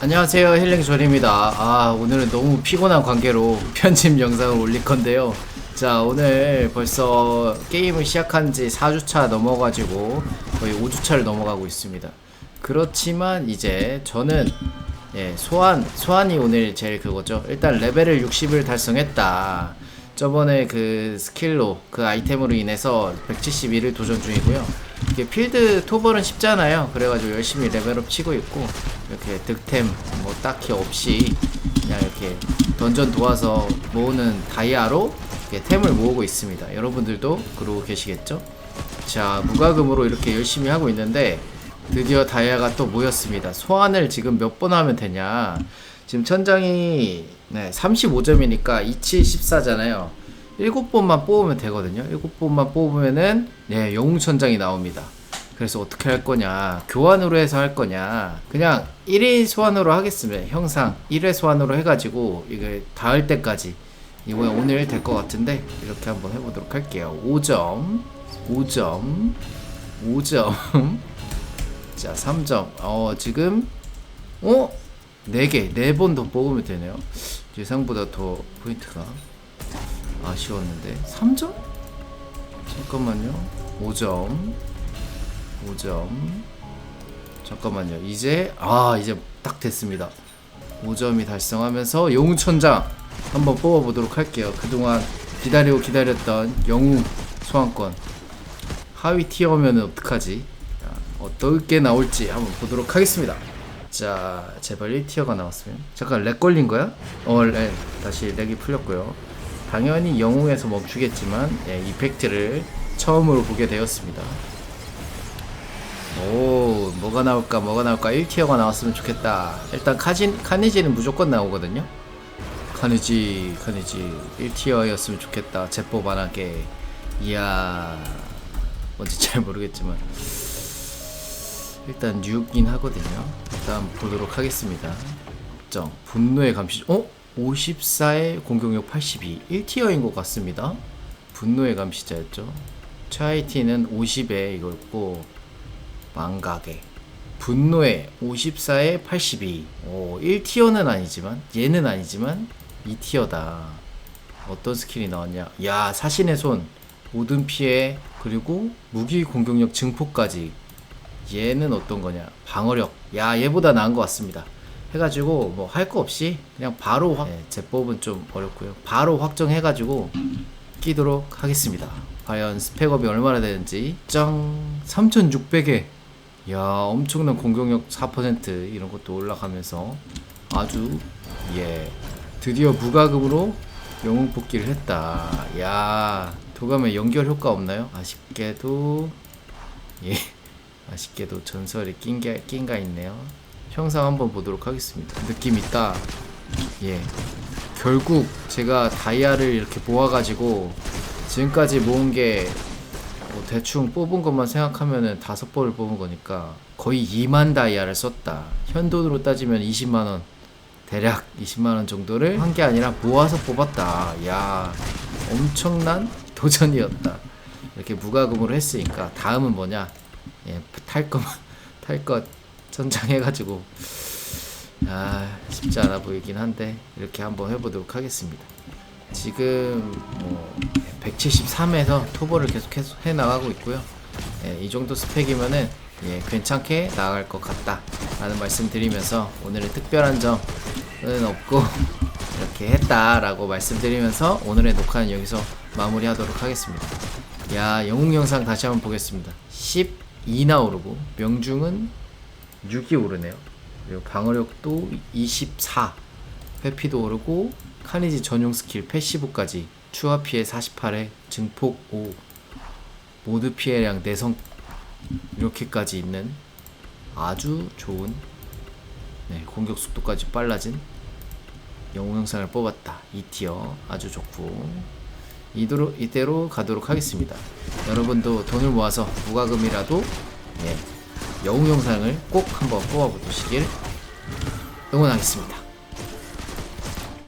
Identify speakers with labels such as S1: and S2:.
S1: 안녕하세요 힐링 존입니다. 아 오늘은 너무 피곤한 관계로 편집 영상을 올릴 건데요. 자 오늘 벌써 게임을 시작한 지 4주차 넘어가지고 거의 5주차를 넘어가고 있습니다. 그렇지만 이제 저는 예, 소환 소환이 오늘 제일 그거죠. 일단 레벨을 60을 달성했다. 저번에 그 스킬로 그 아이템으로 인해서 171을 도전 중이고요. 이게 필드 토벌은 쉽잖아요. 그래가지고 열심히 레벨업 치고 있고 이렇게 득템 뭐 딱히 없이 그냥 이렇게 던전 도와서 모으는 다이아로 이렇게 템을 모으고 있습니다. 여러분들도 그러고 계시겠죠? 자 무과금으로 이렇게 열심히 하고 있는데 드디어 다이아가 또 모였습니다. 소환을 지금 몇 번 하면 되냐? 지금 천장이 네, 35점이니까 2714잖아요. 7번만 뽑으면 되거든요. 7번만 뽑으면은 네, 영웅 천장이 나옵니다. 그래서 어떻게 할 거냐? 교환으로 해서 할 거냐? 그냥 1회 소환으로 하겠습니다. 형상 1회 소환으로 해가지고 이게 닿을 때까지 이번에 오늘 될 것 같은데 이렇게 한번 해보도록 할게요. 5점, 5점, 5점. 자, 3점. 어, 지금 어? 4개, 4번 더 뽑으면 되네요. 예상보다 더 포인트가 아쉬웠는데. 3점? 잠깐만요. 5점. 5점. 잠깐만요. 이제, 아, 이제 딱 됐습니다. 5점이 달성하면서 영웅천장 한번 뽑아보도록 할게요. 그동안 기다리고 기다렸던 영웅 소환권. 하위 티어면 어떡하지? 자, 어떻게 나올지 한번 보도록 하겠습니다. 자, 제발 1티어가 나왔으면. 잠깐 렉 걸린 거야? 어, 렉. 다시 렉이 풀렸고요. 당연히 영웅에서 멈추겠지만 예, 이펙트를 처음으로 보게 되었습니다. 오, 뭐가 나올까? 뭐가 나올까? 1티어가 나왔으면 좋겠다. 일단 카진 카니지는 무조건 나오거든요. 카니지, 카니지 1티어였으면 좋겠다. 제법 안 하게. 이야. 뭔지 잘 모르겠지만 일단 뉴긴 하거든요. 일단 보도록 하겠습니다. 정 분노의 감시. 어? 54에 공격력 82. 1티어인 것 같습니다. 분노의 감시자였죠. 최하이티는 50에 이거였고 망각에 분노의 54에 82. 오, 1티어는 아니지만 얘는 아니지만 2티어다. 어떤 스킬이 나왔냐? 야, 사신의 손, 모든 피해 그리고 무기 공격력 증폭까지 얘는 어떤 거냐 방어력 야 얘보다 나은 것 같습니다 해가지고 뭐 할 거 없이 그냥 바로 확 네, 제법은 좀 어렵고요. 바로 확정해가지고 끼도록 하겠습니다. 과연 스펙업이 얼마나 되는지. 짱 3600에. 야 엄청난 공격력 4% 이런 것도 올라가면서 아주 예 드디어 무과금으로 영웅 뽑기를 했다. 야 도감에 연결 효과 없나요? 아쉽게도 예 아쉽게도 전설이 낀게 낀가 있네요. 형상 한번 보도록 하겠습니다. 느낌 있다. 예. 결국 제가 다이아를 이렇게 모아가지고 지금까지 모은 게 뭐 대충 뽑은 것만 생각하면은 다섯 번을 뽑은 거니까 거의 2만 다이아를 썼다. 현돈으로 따지면 20만 원. 대략 20만 원 정도를 한 게 아니라 모아서 뽑았다. 야, 엄청난 도전이었다. 이렇게 무과금으로 했으니까 다음은 뭐냐? 예, 탈 거, 탈것 전장해가지고, 아, 쉽지 않아 보이긴 한데, 이렇게 한번 해보도록 하겠습니다. 지금, 뭐, 173에서 토벌을 계속 해 나가고 있고요. 예, 이 정도 스펙이면은, 예, 괜찮게 나아갈 것 같다. 라는 말씀 드리면서, 오늘의 특별한 점은 없고, 이렇게 했다라고 말씀드리면서, 오늘의 녹화는 여기서 마무리하도록 하겠습니다. 야, 영웅 영상 다시 한번 보겠습니다. 12나 오르고 명중은 6이 오르네요. 그리고 방어력도 24, 회피도 오르고 카니지 전용 스킬 패시브까지 추가 피해 48에 증폭 5, 모두 피해량 내성 이렇게까지 있는 아주 좋은 네, 공격 속도까지 빨라진 영웅 영상을 뽑았다. 2티어 아주 좋고 이대로, 이대로 가도록 하겠습니다. 여러분도 돈을 모아서 무과금이라도 예, 영웅 영상을 꼭 한번 뽑아보시길 응원하겠습니다.